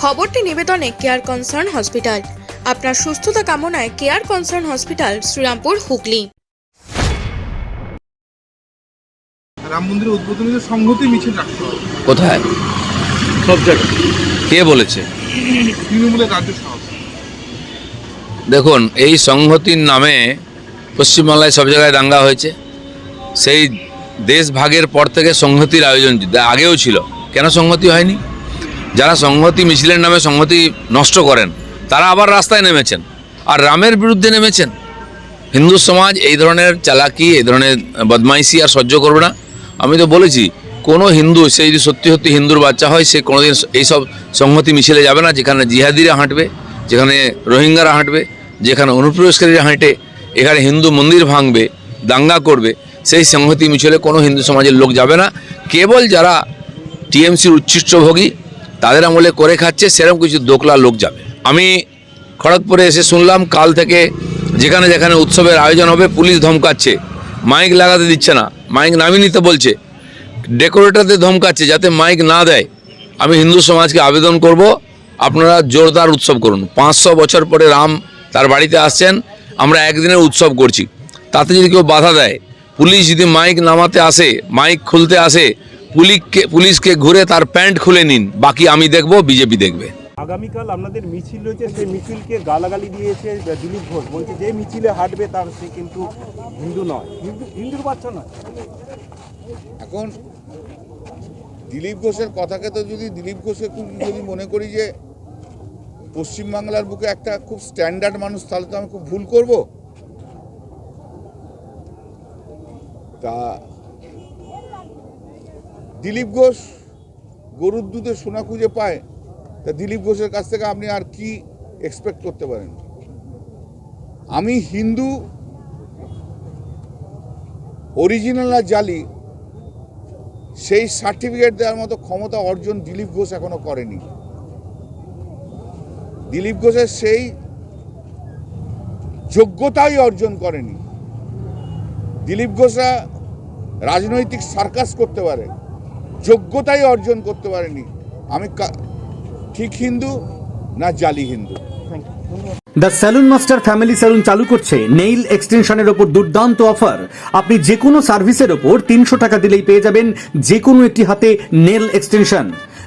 খবরটি নিবেদনে care concern hospital আপনার সুস্থতা কামনায় care concern hospital Srirampur Hooghly. Ram মন্দিরের উদ্বোধনীতে সংহতি মিছিল রাখতে হবে। কোথায়? সব জায়গায়। কে বলেছে? তৃণমূলের রাজ্য দেখুন এই সংহতির নামে পশ্চিমবাংলায় সব জায়গায় দাঙ্গা হয়েছে। সেই দেশ ভাগের পর থেকে সংহতির আয়োজন আগেও ছিল। কেন সংহতি হয়নি? যারা সংহতি মিছিলের নামে সংহতি নষ্ট করেন, তারা আবার রাস্তায় নেমেছেন। আর রামের বিরুদ্ধে নেমেছেন। হিন্দু সমাজ এই ধরনের চালাকি, এই ধরনের বদমাইশি আর সহ্য করবে না। আমি তো বলেছি, কোনো হিন্দু, সে যদি সত্যি সত্যি হিন্দুর বাচ্চা হয়, সে কোনোদিন এইসব সংহতি মিছিলে যাবে না, যেখানে জিহাদিরা হাঁটবে, যেখানে রোহিঙ্গারা হাঁটবে, যেখানে অনুপ্রবেশকারীরা হাঁটে, এখানে হিন্দু মন্দির ভাঙবে, দাঙ্গা করবে, সেই সংহতি মিছিলে কোনো হিন্দু সমাজের লোক যাবে না। কেবল যারা টিএমসির উচ্ছিষ্টভোগী তাদের আমলে করে খাচ্ছে, সেরকম কিছু দোকলা লোক যাবে। আমি খড়গপুরে এসে শুনলাম, কাল থেকে যেখানে যেখানে উৎসবের আয়োজন হবে, পুলিশ ধমকাচ্ছে। মাইক লাগাতে দিচ্ছে না, মাইক নামিয়ে নিতে বলছে। ডেকোরেটরদের ধমকাচ্ছে যাতে মাইক না দেয়। আমি হিন্দু সমাজকে আবেদন করব, আপনারা জোরদার উৎসব করুন। পাঁচশো বছর পরে রাম তার বাড়িতে আসছেন, আমরা একদিনের উৎসব করছি। তাতে যদি কেউ বাধা দেয়, পুলিশ যদি মাইক নামাতে আসে, মাইক খুলতে আসে পুলিশকে পুলিশকে ঘুরে তার প্যান্ট খুলে নিন। বাকি আমি দেখব বিজেপি দেখবে। আগামীকাল আপনাদের মিছিল রয়েছে সেই মিছিলকে গালাগালি দিয়েছে দিলীপ ঘোষ। বলছে যে মিছিলে হাঁটবে তার সে কিন্তু হিন্দু নয়। হিন্দু হিন্দুর বাচ্চা নয়। এখন দিলীপ ঘোষের কথাকে তো যদি দিলীপ ঘোষকে খুব যদি মনে করি যে পশ্চিমবাংলার বুকে একটা খুব স্ট্যান্ডার্ড মানুষ তাহলে তো আমি খুব ভুল করব। তা দিলীপ ঘোষ গরুর দুধে সোনা খুঁজে পায়, তা দিলীপ ঘোষের কাছ থেকে আপনি আর কি এক্সপেক্ট করতে পারেন? আমি হিন্দু অরিজিনাল আর জালি, সেই সার্টিফিকেট দেওয়ার মতো ক্ষমতা অর্জন দিলীপ ঘোষ এখনও করেনি। দিলীপ ঘোষের সেই যোগ্যতাই অর্জন করেনি। দিলীপ ঘোষরা রাজনৈতিক সার্কাস করতে পারে। যোগ্যতাই অর্জন করতে পারেনি। আমি ঠিক হিন্দু না জালি Hindu. The saloon master family saloon চালু করছে নেইল এক্সটেনশনের ওপর দুর্দান্ত অফার আপনি যে কোনো সার্ভিসের ওপর তিনশো টাকা দিলেই পেয়ে যাবেন যে কোনো একটি হাতে নেল এক্সটেনশন